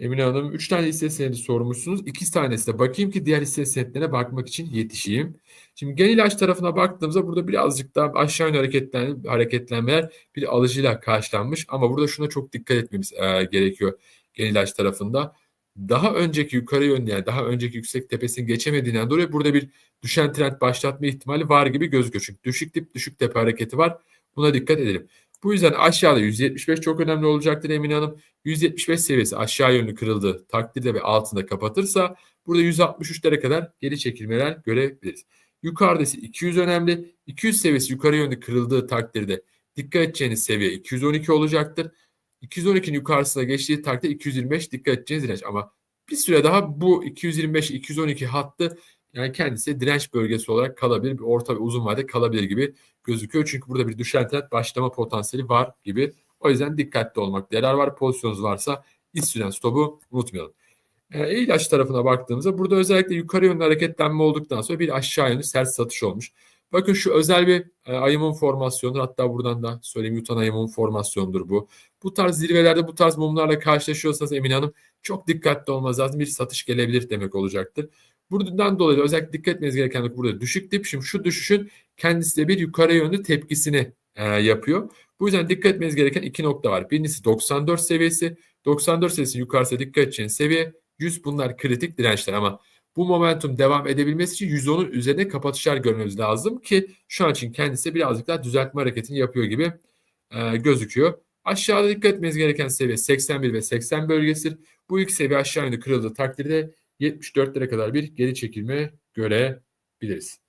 Emine Hanım 3 tane hisse senedi sormuşsunuz. 2 tanesi de bakayım ki diğer hisse senetlerine bakmak için yetişeyim. Şimdi gen ilaç tarafına baktığımızda burada birazcık daha aşağı yönlü hareketlen, hareketlenmeler bir alıcıyla karşılanmış. Ama burada şuna çok dikkat etmemiz e, gerekiyor gen ilaç tarafında. Daha önceki yukarı yönlü yani daha önceki yüksek tepesini geçemediğinden dolayı burada bir düşen trend başlatma ihtimali var gibi gözüküyor. Çünkü düşük dip düşük tepe hareketi var. Buna dikkat edelim. Bu yüzden aşağıda 175 çok önemli olacaktır Emine Hanım. 175 seviyesi aşağı yönlü kırıldığı takdirde ve altında kapatırsa burada 163'lere kadar geri çekilmeler görebiliriz. Yukarıda ise 200 önemli. 200 seviyesi yukarı yönlü kırıldığı takdirde dikkat edeceğiniz seviye 212 olacaktır. 212'nin yukarısına geçtiği takdirde 225 dikkat edeceğiniz direnç ama bir süre daha bu 225-212 hattı yani kendisi direnç bölgesi olarak kalabilir. Bir orta ve uzun vade kalabilir gibi gözüküyor. Çünkü burada bir düşen trend başlama potansiyeli var gibi. O yüzden dikkatli olmak yarar var. Pozisyonunuz varsa iç stopu unutmayalım. E, ilaç tarafına baktığımızda burada özellikle yukarı yönlü hareketlenme olduktan sonra bir aşağı yönlü sert satış olmuş. Bakın şu özel bir e, ayımın formasyonudur. Hatta buradan da söyleyeyim yutan ayımın formasyonudur bu. Bu tarz zirvelerde bu tarz mumlarla karşılaşıyorsanız Emine Hanım çok dikkatli olmanız lazım. Bir satış gelebilir demek olacaktır. Buradan dolayı özellikle dikkat etmeniz gereken burada düşük dip. Şimdi şu düşüşün kendisi de bir yukarı yönlü tepkisini e, yapıyor. Bu yüzden dikkat etmeniz gereken iki nokta var. Birincisi 94 seviyesi. 94 seviyesi yukarısa dikkat edeceğiniz seviye 100 bunlar kritik dirençler ama bu momentum devam edebilmesi için 110'un üzerine kapatışlar görmemiz lazım ki şu an için kendisi birazcık daha düzeltme hareketini yapıyor gibi e, gözüküyor. Aşağıda dikkat etmeniz gereken seviye 81 ve 80 bölgesidir. Bu ilk seviye aşağı yönlü kırıldığı takdirde 74'lere kadar bir geri çekilme görebiliriz.